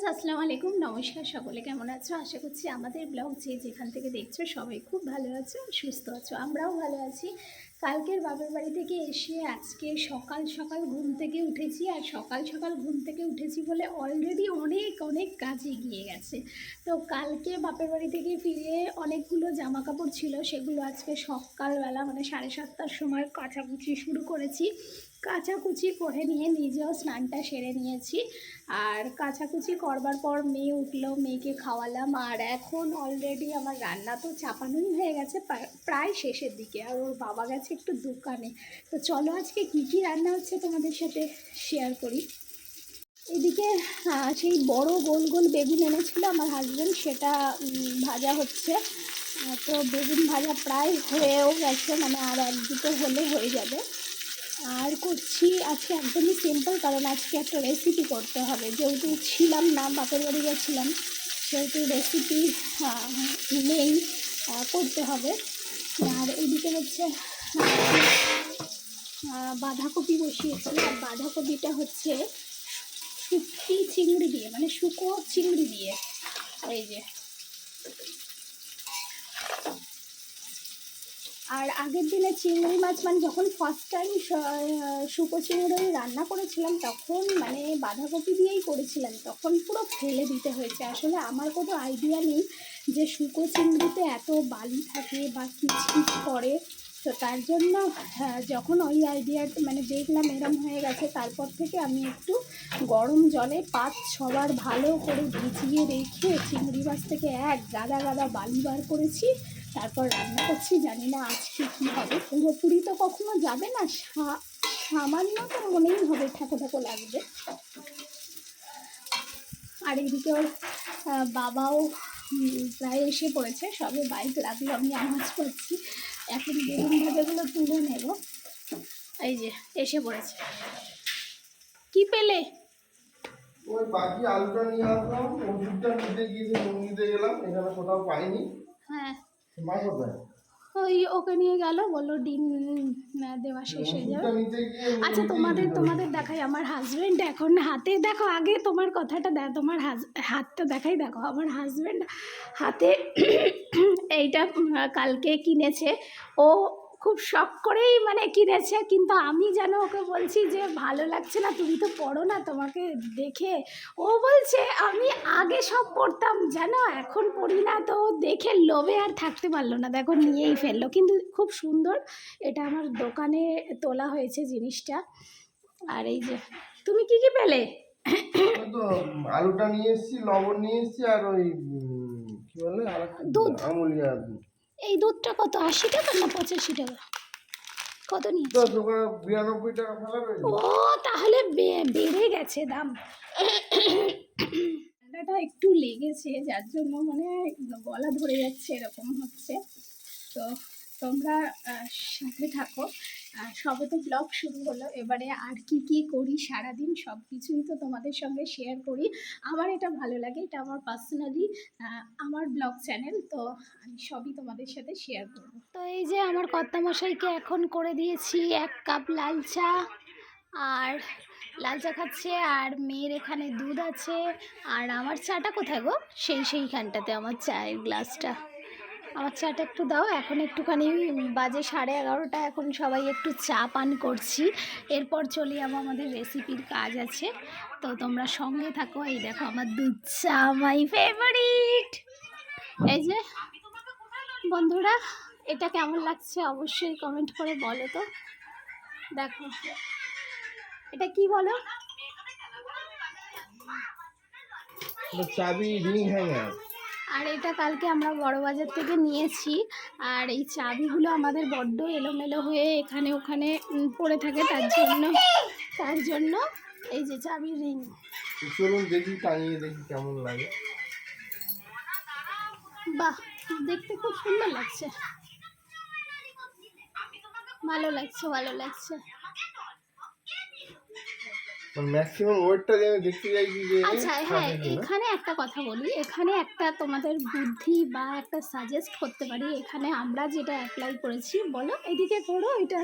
Friends আসসালামু আলাইকুম। নমস্কার সকলে, কেমন আছো? আশা করছি আমাদের ব্লগ যে যেখান থেকে দেখছ সবাই খুব ভালো আছো, সুস্থ আছো, আমরাও ভালো আছি। কালকের বাবার বাড়ি থেকে এসে আজকে সকাল সকাল ঘুম থেকে উঠেছি আর সকাল সকাল ঘুম থেকে উঠেছি বলে অলরেডি অনেক অনেক কাজ এগিয়ে গেছে। তো কালকে বাপের বাড়ি থেকে ফিরে অনেকগুলো জামা কাপড় ছিল, সেগুলো আজকে সকালবেলা মানে সাড়ে সাতটার সময় কাচাকুচি শুরু করেছি। কাচাকুচি করে নিয়ে নিজেও স্নানটা সেরে নিয়েছি আর কাচাকুচি করবার পর মেয়ে উঠল, মেয়েকে খাওয়ালাম আর এখন অলরেডি আমার রান্না তো চাপানোই হয়ে গেছে প্রায় শেষের দিকে। আর ওর বাবা গেছে একটু দোকানে। তো চলো আজকে কী কী রান্না হচ্ছে তোমাদের সাথে শেয়ার করি। এদিকে সেই বড় গোল গোল বেগুন এনেছিল আমার হাজব্যান্ড সেটা ভাজা হচ্ছে। তো বেগুন ভাজা প্রায় হয়েও গেছে মানে আর এক দুটো হলে হয়ে যাবে। আর করছি, আজকে একদমই সিম্পল কারণ আজকে একটা রেসিপি করতে হবে। যেহেতু ছিলাম না, বাপের বাড়ি গেছিলাম, সেহেতু রেসিপি নেই করতে হবে। আর এদিকে হচ্ছে বাঁধাকপি বসিয়েছি আর বাঁধাকপিটা হচ্ছে শুটকি চিংড়ি দিয়ে মানে শুকো চিংড়ি দিয়ে। এই যে। আর আগের দিনে চিংড়ি মাছ মানে যখন ফার্স্ট টাইম শুকো চিংড়ি রান্না করেছিলাম, তখন মানে বাঁধাকপি দিয়েই করেছিলাম। তখন পুরো ফেলে দিতে হয়েছে। আসলে আমার কোনো আইডিয়া নেই যে শুকো চিংড়িতে এত বালি থাকে বা কিচকিচ করে। তো তার জন্য হ্যাঁ, যখন ওই আইডিয়া মানে দেখলাম এরম হয়ে গেছে তারপর থেকে আমি একটু গরম জলে পাঁচ ছবার ভালো করে ভিজিয়ে রেখে চিংড়ি মাছ থেকে এক গাদা গাদা বালি বার করেছি। তারপর রান্না করছি জানি না আজকে কী হবে। পুরোপুরি তো কখনো যাবে না সামান্য তো মনেই হবে ঠাকো ঠাকো লাগবে। আর এদিকে ওর বাবাও প্রায় এসে পড়েছে সবে বাইক রাখল আমি আওয়াজ করছি। এখন বেগুন ভাজাগুলো তুলে নেব। এই যে এসে পড়েছে। কি পেলে? ওই বাকি আলুটা নিয়ে আসলাম ওষুধটা নিতে গিয়ে নুন নিতে গেলাম এখানে কোথাও পাইনি। হ্যাঁ। মা কোথায়? ওই ওকে নিয়ে গেল বলল ডিম দেওয়া শেষ হয়ে যাবে। আচ্ছা তোমাদের তোমাদের দেখাই আমার হাজবেন্ড এখন হাতে দেখো আগে তোমার কথাটা দেখ তোমার হাজ হাতটা দেখাই দেখো আমার হাজবেন্ড হাতে এইটা কালকে কিনেছে। ও খুব শখ করেই মানে কিনেছে কিন্তু আমি যেন ওকে বলছি যে ভালো লাগছে না তুমি তো পড়ো না তোমাকে দেখে। ও বলছে আমি আগে সব পড়তাম জানো এখন পড়ি না তো দেখে লোভে আর থাকতে পারল না। দেখো নিয়েই ফেলল কিন্তু খুব সুন্দর এটা আমার দোকানে তোলা হয়েছে জিনিসটা। আর এই যে তুমি কি কি পেলে? তো আলুটা নিয়ে এসেছি লবণ নিয়ে এসেছি আর ওই কি বলে আর দুধ। আমুলিয়া এই দুধটা কত? আশি টাকা না পঁচাশি টাকা? কত নিয়েছে? বিরানব্বই টাকা ও তাহলে বেড়ে গেছে দাম। ঠান্ডাটা একটু লেগেছে যার জন্য মানে গলা ধরে যাচ্ছে এরকম হচ্ছে। তো তোমরা সাথে থাকো। সবে তো ব্লগ শুরু হলো। এবারে আর কি কি করি সারাদিন সব কিছুই তো তোমাদের সঙ্গে শেয়ার করি। আমার এটা ভালো লাগে, এটা আমার পার্সোনালি আমার ব্লগ চ্যানেল তো আমি সবই তোমাদের সাথে শেয়ার করব। তো এই যে আমার কর্তামশাইকে এখন করে দিয়েছি এক কাপ লাল চা, আর লাল চা খাচ্ছে, আর মেয়ের এখানে দুধ আছে। আর আমার চাটা কোথায় গো? সেই সেইখানটাতে, আমার চায়ের গ্লাসটা আমার চাটা একটু দাও, এখন একটুখানি বাজে সাড়ে এগারোটা, এখন সবাই একটু চা পান করছি। এরপর চলে যাব, আমাদের রেসিপির কাজ আছে। তো তোমরা সঙ্গে থাকো, এই দেখো আমার দুধ চা মাই ফেভারিট এই যে, বন্ধুরা, এটা কেমন লাগছে অবশ্যই কমেন্ট করে বলো তো। দেখো, এটা কি বলো? চাবি রিং হ্যাঙ্গার আর এটা কালকে আমরা বড়বাজার থেকে নিয়েছি। আর এই চাবিগুলো আমাদের বড্ড এলোমেলো হয়ে এখানে ওখানে পড়ে থাকে তার জন্য তার জন্য এই যে চাবির রিং চলুন দেখি টাঙিয়ে দেখি কেমন লাগে। বাহ দেখতে খুব সুন্দর লাগছে। ভালো লাগছে ভালো লাগছে। ম্যাক্সিমাম ওয়েটটা যে আমি দেখতে চাইছি যে আচ্ছা হ্যাঁ এখানে একটা কথা বলি এখানে একটা তোমাদের বুদ্ধি বা একটা সাজেস্ট করতে পারি। এখানে আমরা যেটা অ্যাপ্লাই করেছি বলো এদিকে করো এটা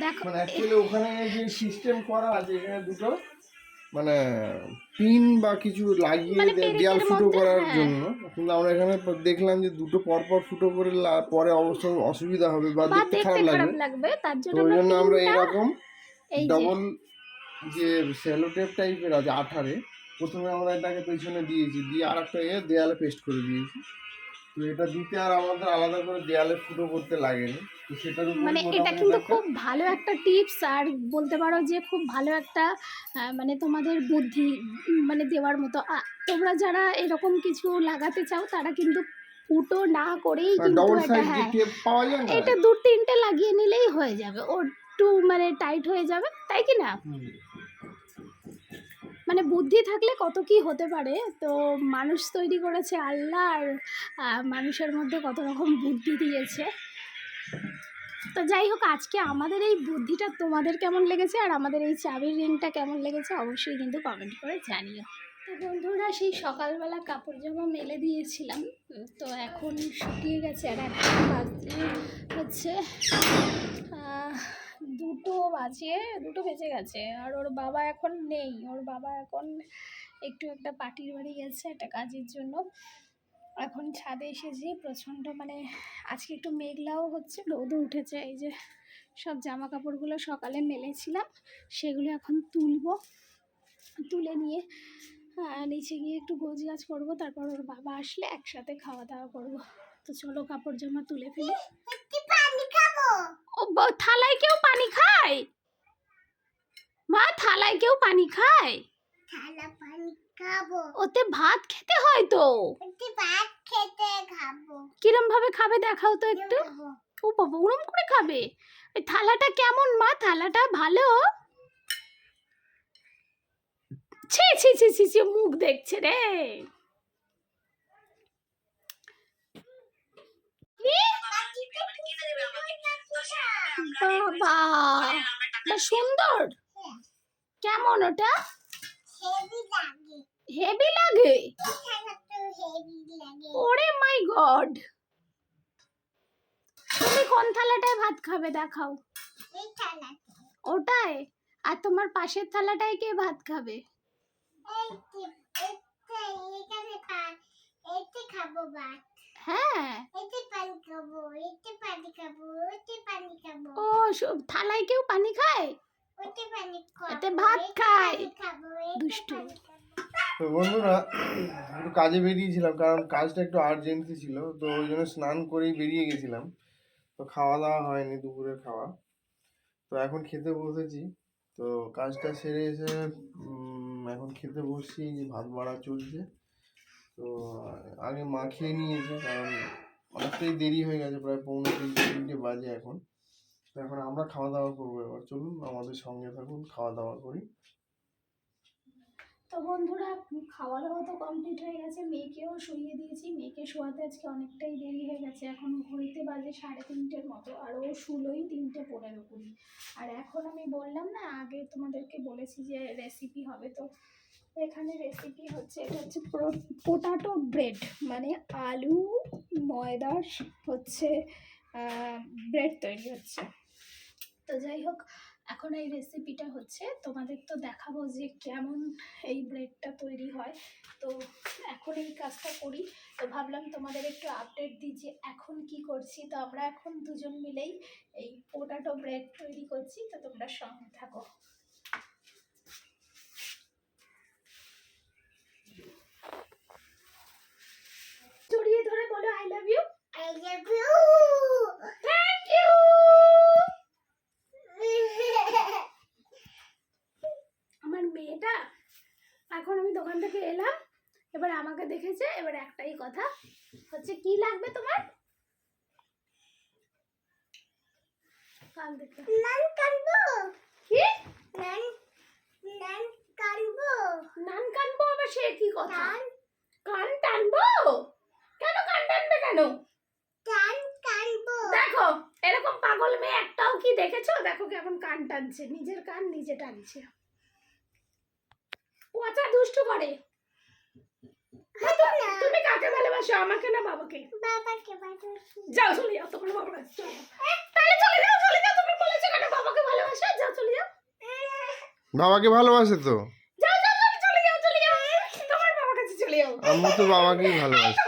দেখো মানে অ্যাকচুয়ালি ওখানে যে সিস্টেম করা আছে এখানে দুটো মানে পিন বা কিছু লাগিয়ে মানে দেয়াল ফুটো করার হ্যাঁ। জন্য। কিন্তু আমরা এখানে দেখলাম যে দুটো পরপর ফুটো করে পরে অবশ্য অসুবিধা হবে বা দেখতে খারাপ লাগবে। তার জন্য আমরা এরকম এই ডবল যে সেলোটেপ টাইপের আছে আঠারে প্রথমে আমরা এটাকে পেছনে দিয়েছি দিয়ে আর একটা এ দেয়ালে পেস্ট করে দিয়েছি। তো এটা দিতে আর আমাদের আলাদা করে দেয়ালে ফুটো করতে লাগেনি। তো সেটার উপর মানে এটা কিন্তু খুব ভালো একটা টিপস আর বলতে পারো যে খুব ভালো একটা মানে তোমাদের বুদ্ধি মানে দেওয়ার মতো। তোমরা যারা এরকম কিছু লাগাতে চাও তারা কিন্তু ফুটো না করেই কিন্তু এটা হ্যাঁ। এটা দু তিনটে লাগিয়ে নিলেই হয়ে যাবে ও একটু মানে টাইট হয়ে যাবে তাই কি না। মানে বুদ্ধি থাকলে কত কি হতে পারে? তো মানুষ তৈরি করেছে আল্লাহ আর মানুষের মধ্যে কত রকম বুদ্ধি দিয়েছে। তো যাই হোক, আজকে আমাদের এই বুদ্ধিটা তোমাদের কেমন লেগেছে আর আমাদের এই চাবির রিংটা কেমন লেগেছে অবশ্যই কিন্তু কমেন্ট করে জানিও। তো বন্ধুরা, সেই সকালবেলা কাপড় জামা মেলে দিয়েছিলাম। তো এখন শুকিয়ে গেছে আর এখন বাজে হচ্ছে দুটো বাজে, দুটো বেজে গেছে। আর ওর বাবা এখন নেই। ওর বাবা এখন একটু একটা পার্টির বাড়ি গেছে একটা কাজের জন্য। এখন ছাদে এসেছি, প্রচণ্ড মানে আজকে একটু মেঘলাও হচ্ছে, রোদও উঠেছে। এই যে সব জামা কাপড়গুলো সকালে মেলেছিলাম, সেগুলো এখন তুলবো। তুলে নিয়ে নিচে গিয়ে একটু গোছ গাছ করব, তারপর ওর বাবা আসলে একসাথে খাওয়া দাওয়া করব। তো চলো কাপড় জামা তুলে ফেলি। থালায় কেউ পানি খায়? মা থালায় কেউ পানি খায়? থালা পানি খাব। ওতে ভাত খেতে হয় তো? একটু ভাত খেতে খাব। কিরম ভাবে খাবে দেখাও তো একটু। ও বাবা ওরম করে খাবে? ওই থালাটা কেমন মা? থালাটা ভালো? ছি ছি ছি ছি ছি মুখ দেখছে রে কি? বাবা সুন্দর। কেমন ওটা? হেভি লাগে? ওরে মাই গড। তুমি কোন থালাটায় ভাত খাবে দেখাও। ওটায়? আর তোমার পাশের থালাটায় কে ভাত খাবে? খাব ভাত। হ্যাঁ। এতে পানি খাব এতে পানি খাব ওতে পানি খাব। ও সব থালায় কেউ পানি খায়? ওতে পানি খাব এতে ভাত খায়। দুষ্টু। তো বন্ধুরা একটু কাজে বেরিয়েছিলাম কারণ কাজটা একটু আর্জেন্সি ছিল তো ওই জন্য স্নান করেই বেরিয়ে গেছিলাম। তো খাওয়া দাওয়া হয়নি দুপুরের খাওয়া। তো এখন খেতে বসেছি। তো কাজটা সেরে এসে এখন খেতে বসছি যে ভাত বাড়া চলছে। তো, আগে মা খেয়ে নিয়েছে, কারণ অনেকটাই দেরি হয়ে গেছে, প্রায় পৌনে তিনটে বাজে এখন। তো এখন আমরা খাওয়া দাওয়া করব এবার, চলুন আমাদের সঙ্গে থাকুন, খাওয়া দাওয়া করি। তো বন্ধুরা খাওয়া দাওয়া তো কমপ্লিট হয়ে গেছে। মেয়েকেও শুইয়ে দিয়েছি। মেয়েকে শোয়াতে আজকে অনেকটাই দেরি হয়ে গেছে। এখন ঘড়িতে বাজে সাড়ে তিনটের মতো, আর ও শুলোই তিনটে পনেরো কুড়ি। আর এখন আমি বললাম না, আগে তোমাদেরকে বলেছি যে রেসিপি হবে। তো এখানে রেসিপি হচ্ছে, এটা হচ্ছে পোটাটো ব্রেড মানে আলু ময়দার হচ্ছে ব্রেড তৈরি হচ্ছে। তো যাই হোক এখন এই রেসিপিটা হচ্ছে। তোমাদের তো দেখাবো যে কেমন এই ব্রেডটা তৈরি হয়। তো এখন এই কাজটা করি। তো ভাবলাম তোমাদের একটু আপডেট দিই যে এখন কি করছি। তো আমরা এখন দুজন মিলেই এই পোটাটো ব্রেড তৈরি করছি। তো তোমরা সঙ্গে থাকো জড়িয়ে ধরে বলো I love you I love you. Thank you আমার মেয়েটা এখন আমি দোকান থেকে এলাম এবার আমাকে দেখেছে এবার একটাই কথা হচ্ছে কি লাগবে তোমার কান দেখতে নান কানবো কি নান নান কানবো নান কানবো আবার সে কি কথা? কান। টানবো? কেন কান টানবে কেন? টান কানবো দেখো এরকম পাগল মেয়ে একটাও কি দেখেছ? দেখো কেমন কান টানছে নিজের কান নিজে টানছে। পচা দুষ্টু করে। তুমি কাকে ভালোবাসো? আমাকে না বাবাকে? বাবাকে ভালোবাসি। যাও চলে যাও তোমার বাবার কাছে তাহলে চলে যাও চলে যাও তুমি বলেছ কেন বাবাকে ভালোবাসো? যাও চলে যাও। বাবাকে ভালোবাসে তো? আম্মু তো বাবাকেই ভালোবাসে।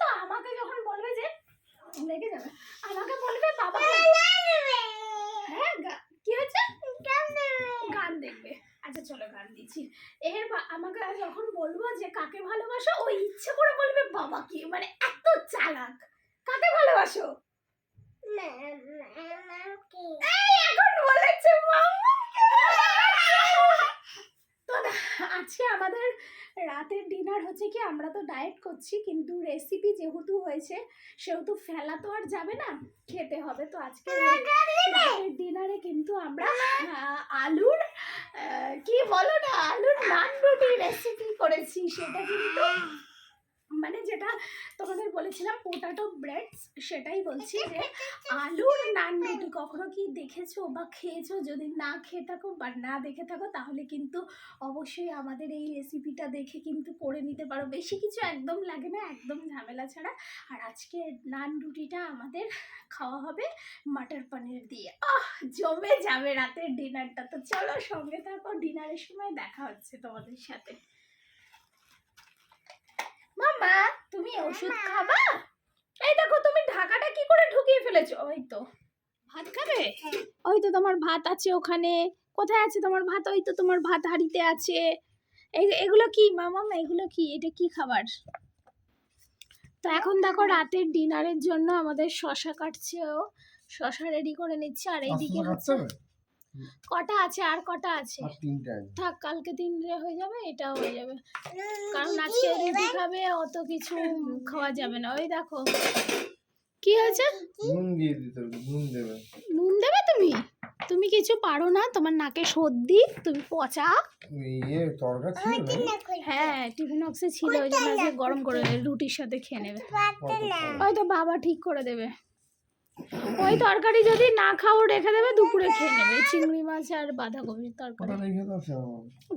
না। আমাকে যখন বলবে যে আমাকে বলবে বাবা হ্যাঁ কি গান দেখবে। আচ্ছা চলো গান দিচ্ছি। এর আমাকে যখন বলব যে কাকে ভালোবাসো ও ইচ্ছে করে বলবে বাবা কি? মানে এত চালাক। কাকে ভালোবাসো? এই এখন বলেছে মাম্মা তো আজকে আমাদের রাতের ডিনার হচ্ছে কি আমরা তো ডায়েট করছি কিন্তু রেসিপি যেহেতু হয়েছে সেহেতু ফেলা তো আর যাবে না খেতে হবে। তো আজকে রাতের ডিনারে কিন্তু আমরা আলুর কি বলো না আলুর নান রুটি রেসিপি করেছি সেটা কিন্তু মানে যেটা তোমাদের বলেছিলাম পোটাটো ব্রেড সেটাই বলছি যে আলুর নান রুটি কখনো কি দেখেছ বা খেয়েছো? যদি না খেয়ে থাকো বা না দেখে থাকো তাহলে কিন্তু অবশ্যই আমাদের এই রেসিপিটা দেখে কিন্তু করে নিতে পারো। বেশি কিছু একদম লাগে না একদম ঝামেলা ছাড়া। আর আজকে নান রুটিটা আমাদের খাওয়া হবে মাটার পনির দিয়ে। আহ জমে যাবে রাতের ডিনারটা তো চলো সঙ্গে থাকো ডিনারের সময় দেখা হচ্ছে তোমাদের সাথে। মামা তুমি ওষুধ খাবা? এই দেখো তুমি ঢাকাটা কি করে ঢুকিয়ে ফেলেছো? ওই তো। ভাত খাবে? ওই তো তোমার ভাত আছে ওখানে। কোথায় আছে তোমার ভাত? ওই তো তোমার ভাত হাঁড়িতে আছে। এই এগুলো কি মামা? এগুলো কি? এটা কি খাবার? তো এখন দেখো রাতের ডিনারের জন্য আমাদের শশা কাটছে ও। শশা রেডি করে নিচ্ছে আর এইদিকে হচ্ছে কটা আছে? আর কটা আছে? আর তিনটা আছে। থাক কালকে তিনটে হয়ে যাবে এটাও হয়ে যাবে। কারণ আজকে রুটি খাবে অত কিছু খাওয়া যাবে না। ওই দেখো। কি হয়েছে? নুন দিয়ে দিতে হবে নুন দেবে। নুন দেবে তুমি? তুমি কিছু পারো না তোমার নাকে সর্দি তুমি পচা। ইয়ে তরকা ছিল হ্যাঁ টিফিন বক্সে ছিল ওই জন্য গরম করে রুটির সাথে খেয়ে নেবে। কত খাও? ওই তো বাবা ঠিক করে দেবে। ওই তরকারি যদি না খাও রেখে দেবে দুপুরে খেয়ে নেবে। চিংড়ি মাছ আর বাঁধাকপির তরকারি।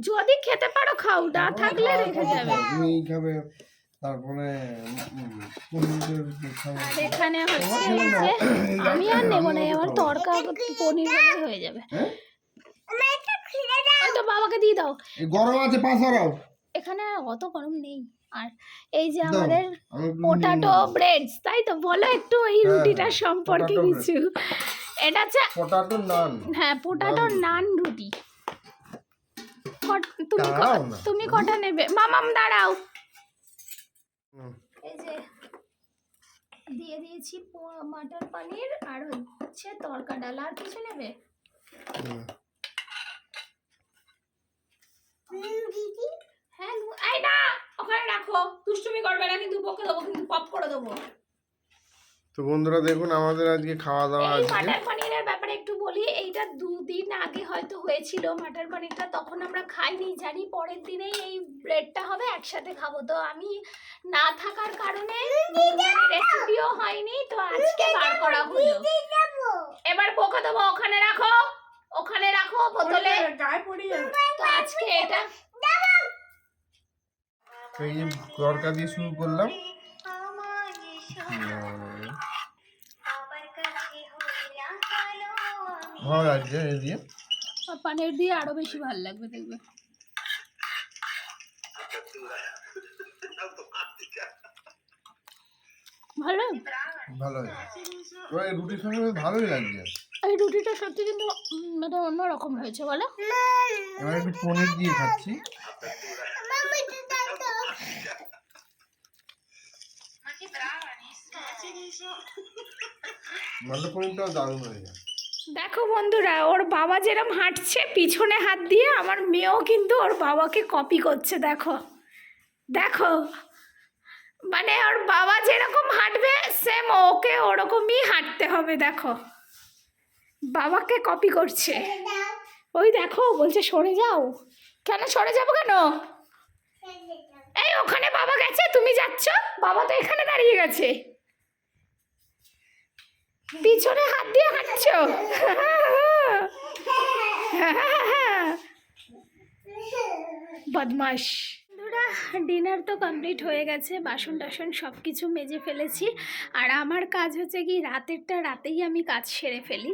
যদি খেতে পারো খাও। না থাকলে রেখে যাবে তুমি খাবে। তারপরে এখানে হচ্ছে আমি আর নেব না। আমার তরকা পনির হয়ে যাবে। হ্যাঁ? তো বাবাকে দিয়ে দাও। গরম আছে পাঁচশো এখানে অত গরম নেই। আর এই যে আমাদের পোটাটো ব্রেডস তাই তো? বলো একটু এই হ্যাঁ, রুটিটার সম্পর্কে কিছু। এটা হচ্ছে পটাটো নান হ্যাঁ পোটাটো নান। রুটি। তুমি তুমি কটা নেবে? মামাম দাঁড়াও। এই যে দিয়ে দিয়েছি মটর পনির আর হচ্ছে তরকা ডাল। আর কিছু নেবে হুম। হ্যাঁ নু- এই না রাখো দুষ্টুমি করবে না কিন্তু বকে দেবো কিন্তু পপ করে দেবো। তো বন্ধুরা দেখুন আমাদের আজকে খাওয়া দাওয়া এই আজকে। মাটার পনিরের ব্যাপারে একটু বলি এইটা দুদিন আগে হয়তো হয়েছিল মাটার পনিরটা তখন আমরা খাইনি জানি পরের দিনেই এই ব্রেডটা হবে একসাথে খাব। তো আমি না থাকার কারণে রেসিপিও হয়নি তো আজকে বার করা হলো। এবার পোকা দেবো ওখানে রাখো ওখানে রাখো বোতলে। তো আজকে এটা এই যে তরকা দিয়ে শুরু করলাম। ভালো লাগছে এই দিয়ে। পনির দিয়ে আরও বেশি ভালো লাগবে দেখবে। ভালো? ভালো এই রুটির সঙ্গে ভালোই লাগছে। এই রুটিটা সত্যি কিন্তু মানে অন্যরকম হয়েছে বলো। এবার একটু পনির দিয়ে খাচ্ছি। দেখো বন্ধুরা, ওর বাবা যেরকম হাঁটছে, পিছনে হাত দিয়ে আমার মেয়েও কিন্তু ওর বাবাকে কপি করছে, দেখো। দেখো। মানে ওর বাবা যেরকম হাঁটবে সেম ওকে ওরকমই হাঁটতে হবে, দেখো। বাবাকে কপি করছে। ওই দেখো, বলছে সরে যাও। কেন সরে যাব কেন? এই ওখানে বাবা গেছে, তুমি যাচ্ছ? বাবা তো এখানে দাঁড়িয়ে গেছে। পিছনে হাত দিয়ে হাঁটছো? বদমাস ডিনার তো কমপ্লিট হয়ে গেছে। বাসন টাসন সব কিছু মেজে ফেলেছি। আর আমার কাজ হচ্ছে কি, রাতেরটা রাতেই আমি কাজ সেরে ফেলি।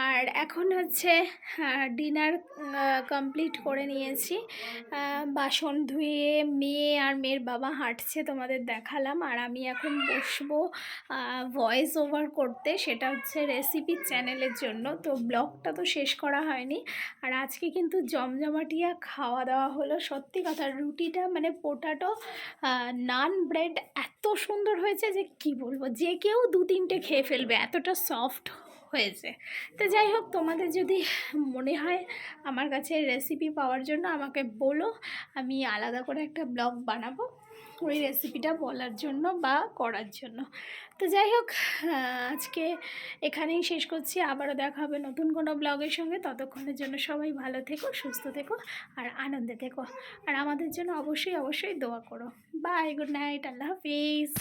আর এখন হচ্ছে ডিনার কমপ্লিট করে নিয়েছি। বাসন ধুয়ে মেয়ে আর মেয়ের বাবা হাঁটছে, তোমাদের দেখালাম। আর আমি এখন বসবো ভয়েস ওভার করতে। সেটা হচ্ছে রেসিপি চ্যানেলের জন্য। তো ব্লগটা তো শেষ করা হয়নি। আর আজকে কিন্তু জমজমাটিয়া খাওয়া দাওয়া হলো। সত্যি কথা, রুটিটা মানে পোটাটো নান ব্রেড এত সুন্দর হয়েছে যে কি বলব? যে কেউ দু তিনটে খেয়ে ফেলবে। এতটা সফট হয়েছে। তো যাই হোক, তোমাদের যদি মনে হয় আমার কাছে রেসিপি পাওয়ার জন্য আমাকে বলো, আমি আলাদা করে একটা ব্লগ বানাবো ওই রেসিপিটা বলার জন্য বা করার জন্য। তো যাই হোক আজকে এখানেই শেষ করছি। আবারও দেখা হবে নতুন কোনো ব্লগের সঙ্গে। ততক্ষণের জন্য সবাই ভালো থেকো, সুস্থ থেকো আর আনন্দে থেকো। আর আমাদের জন্য অবশ্যই অবশ্যই দোয়া করো। বাই গুড নাইট আল্লাহ হাফিজ।